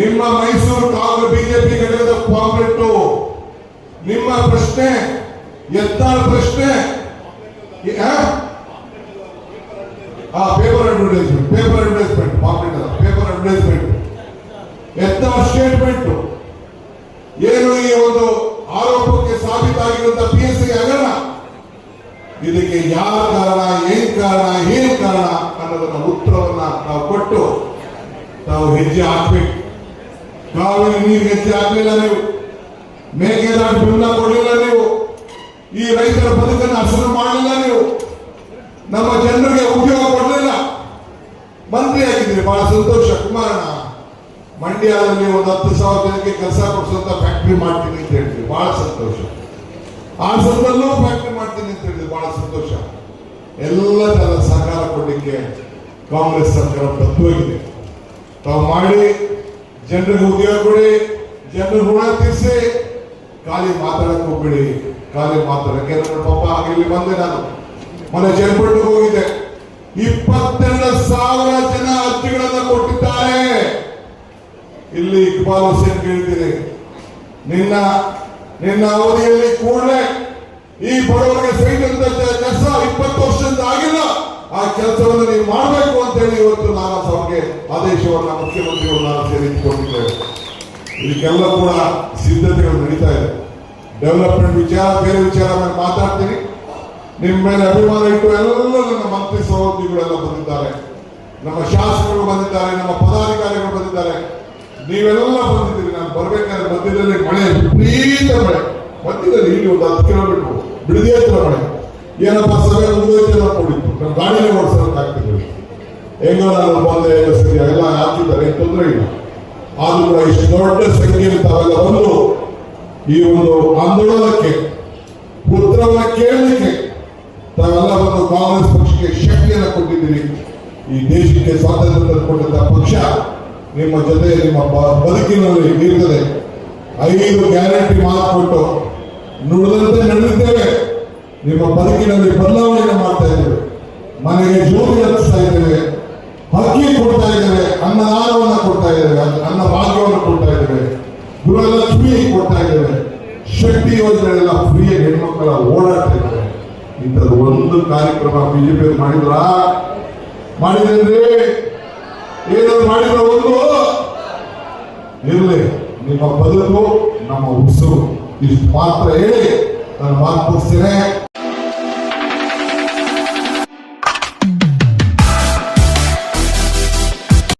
ನಿಮ್ಮ ಮೈಸೂರು ಕಾಂಗ್ರೆಸ್, ಬಿಜೆಪಿ ಘಟಕದ ಪಾಂಪ್ಲೆಟ್ ನಿಮ್ಮ ಪ್ರಶ್ನೆ, ಎತ್ತಾಳ ಪ್ರಶ್ನೆ ಆ? Paper advertisement paper advertisement Congress ಅದ ಪೇಪರ್ ಅಡ್ವರ್ಟೈಸ್ಮೆಂಟ್ ಎತ್ತ ಸ್ಟೇಟ್ಮೆಂಟ್ ಏನು ಈ ಒಂದು ಆರೋಪಕ್ಕೆ ಸಾಬೀತಾಗಿರುವಂತಹ ಪಿ ಎಸ್ ಇದಕ್ಕೆ ಯಾರ ಕಾರಣ, ಏನ್ ಕಾರಣ ಏನ್ ಕಾರಣ ಅನ್ನೋದನ್ನ ಉತ್ತರವನ್ನ ನಾವು ಕೊಟ್ಟು ನಾವು ಹೆಜ್ಜೆ ಹಾಕ್ಬೇಕು. ಕಾವೇರಿ ನೀರು ಹೆಚ್ಚಿ ಹಾಕಲಿಲ್ಲ ನೀವು. ಮೇಕೆದಾಟು ಬೆಲ್ಲ ಕೊಡಲಿಲ್ಲ ನೀವು. ಈ ರೈತರ ಬದುಕನ್ನು ಹಸಿರು ಮಾಡಲಿಲ್ಲ ನೀವು. ನಮ್ಮ ಜನರಿಗೆ ಉಪಯೋಗ ಕೊಡಲಿಲ್ಲ. ಮಂತ್ರಿ ಆಗಿದ್ದೀರಿ, ಬಹಳ ಸಂತೋಷ. ಕುಮಾರಣ್ಣ, ಮಂಡ್ಯದಲ್ಲಿ ಒಂದು ಹತ್ತು ಸಾವಿರ ಜನಕ್ಕೆ ಕೆಲಸ ಕೊಡಿಸುವಂತ ಫ್ಯಾಕ್ಟ್ರಿ ಮಾಡ್ತೀನಿ ಅಂತ ಹೇಳಿದ್ರಿ. ಬಹಳ ಸಂತೋಷ. ಹಾಸನದಲ್ಲೂ ಫ್ಯಾಕ್ಟ್ರಿ ಮಾಡ್ತೀನಿ ಅಂತ ಹೇಳಿದ್ರು. ಬಹಳ ಸಂತೋಷ. ಎಲ್ಲ ಸಹಕಾರ ಕೊಡಲಿಕ್ಕೆ ಕಾಂಗ್ರೆಸ್ ಸರ್ಕಾರ ಬದ್ಧವಾಗಿದೆ. ತಾವು ಮಾಡಿ ಜನರಿಗೆ ಉದ್ಯೋಗ ಕೊಡಿ ಜನರ ಋಣ ತೀರಿಸಿ, ಖಾಲಿ ಮಾತಾಡಕ್ ಹೋಗ್ಬೇಡಿ, ಖಾಲಿ ಮಾತಾಡಕ್ಕೆ ನನ್ನ ಪಾಪ ಇಲ್ಲಿ ಬಂದೆ ನಾನು. ಮೊನ್ನೆ ಜಯಪಟ್ಟಕ್ಕೆ ಹೋಗಿದ್ದೆ. ಇಪ್ಪತ್ತೆರಡು ಸಾವಿರ ಜನ ಅರ್ಜಿಗಳನ್ನ ಕೊಟ್ಟಿದ್ದಾರೆ. ಇಲ್ಲಿ ಇಕ್ಬಾಲ್ ಹುಸೇನ್ ಕೇಳ್ತೀನಿ. ನಿನ್ನ ನಿನ್ನ ಅವಧಿಯಲ್ಲಿ ಕೂಡಲೇ ಈ ಬಡವರಿಗೆ ಸೈನಿಕ ಕೆಲಸ ಇಪ್ಪತ್ತು ವರ್ಷದಿಂದ ಆಗಿಲ್ಲ. ಆ ಕೆಲಸವನ್ನು ನೀವು ಮಾಡಬೇಕು ಅಂತ ಹೇಳಿ ಇವತ್ತು ನಾನು ಅವ್ರಿಗೆ ಆದೇಶವನ್ನ ಮುಖ್ಯಮಂತ್ರಿಗಳು ನಾನು ಸೇರಿಸಿಕೊಂಡಿದ್ದೇವೆ ಇದಕ್ಕೆಲ್ಲ ಕೂಡ ಸಿದ್ಧತೆಗಳು ನಡೀತಾ ಇದೆ. ಡೆವಲಪ್ಮೆಂಟ್ ವಿಚಾರ, ಬೇರೆ ವಿಚಾರ ಮೇಲೆ ಮಾತಾಡ್ತೀನಿ. ನಿಮ್ಮ ಮೇಲೆ ಅಭಿಮಾನ ಇಟ್ಟು ಎಲ್ಲ ನನ್ನ ಮಂತ್ರಿ ಸಹೋದ್ಯೋಗಿಗಳೆಲ್ಲ ಬಂದಿದ್ದಾರೆ. ನಮ್ಮ ಶಾಸಕರು ಬಂದಿದ್ದಾರೆ, ನಮ್ಮ ಪದಾಧಿಕಾರಿಗಳು ಬಂದಿದ್ದಾರೆ. ನೀವೆಲ್ಲ ಬಂದಿದ್ದೀರಿ, ನಾನು ಬರ್ಬೇಕಾದ್ರೆ ಮಧ್ಯದಲ್ಲಿ ಮಳೆ, ವಿಪರೀತ ಮಳೆ. ಮಧ್ಯದಲ್ಲಿ ಇಲ್ಲಿ ಒಂದು ಹತ್ತು ಕಿಲೋಮೀಟರ್ ಬಿಡದೇ ಹತ್ರ ಮಳೆ. ಏನಪ್ಪ ಸಭೆ ಮುಗಿದೈತೆ ನೋಡಿತ್ತು ನಮ್ಮ ಓಡಿಸೋಕ್ಕಾಗ್ತಿರ್ಲಿಲ್ಲ ಹೆಂಗೋ ನಾನು ಬಂದೆ ಸರಿ ಎಲ್ಲ ಹಾಕಿದ್ದಾರೆ ತೊಂದರೆ ಇಲ್ಲ. ಆದ್ರೂ ಕೂಡ ಇಷ್ಟು ದೊಡ್ಡ ಸಂಖ್ಯೆಯಲ್ಲಿ ಬಂದು ಈ ಒಂದು ಆಂದೋಲನಕ್ಕೆ, ಉತ್ತರವನ್ನ ಕೇಳಲಿಕ್ಕೆ ತಾವೆಲ್ಲ ಒಂದು ಕಾಂಗ್ರೆಸ್ ಪಕ್ಷಕ್ಕೆ ಶಕ್ತಿಯನ್ನು ಕೊಟ್ಟಿದ್ದೀರಿ. ಈ ದೇಶಕ್ಕೆ ಸ್ವಾತಂತ್ರ್ಯ ತಂದುಕೊಂಡಂತ ಪಕ್ಷ ನಿಮ್ಮ ಜೊತೆ ನಿಮ್ಮ ಬದುಕಿನಲ್ಲಿ ಇರ್ತದೆ. ಐದು ಗ್ಯಾರಂಟಿ ಮಾತು ಕೊಟ್ಟು ನುಡಿದಂತೆ ನಡೆದಿದ್ದೇವೆ. ನಿಮ್ಮ ಬದುಕಿನಲ್ಲಿ ಬದಲಾವಣೆಯನ್ನು ಮಾಡ್ತಾ ಇದ್ದೇವೆ. ಮನೆಗೆ ಜ್ಯೋತಿ ಕೊಡ್ತಾ ಇದ್ದೇವೆ ಅನ್ನದಾನವನ್ನು ಕೊಡ್ತಾ ಇದ್ದೇವೆ ಅನ್ನ- ಭಾಗ್ಯವನ್ನು ಕೊಡ್ತಾ ಇದ್ದೇವೆ ಗೃಹಲಕ್ಷ್ಮಿ ಕೊಡ್ತಾ ಇದ್ದೇವೆ. ಶಕ್ತಿ ಯೋಜನೆಗಳೆಲ್ಲ ಫ್ರೀ ಹೆಣ್ಮಕ್ಕಳ ಓಡಾಡ್ತಾ ಇದ್ದಾರೆ ಇಂಥದ್ದು ಒಂದು ಕಾರ್ಯಕ್ರಮ ಬಿಜೆಪಿ ಮಾಡಿದ್ರ? ಮಾಡಿದ್ರಿ ಏನಾದ್ರು ಮಾಡಿದ್ರ ಒಂದು? ಇರಲಿ, ನಿಮ್ಮ ಬದುಕು, ನಮ್ಮ ಉಸಿರು ಇಷ್ಟು ಮಾತ್ರ ಹೇಳಿ, ನಾನು ಮಾತು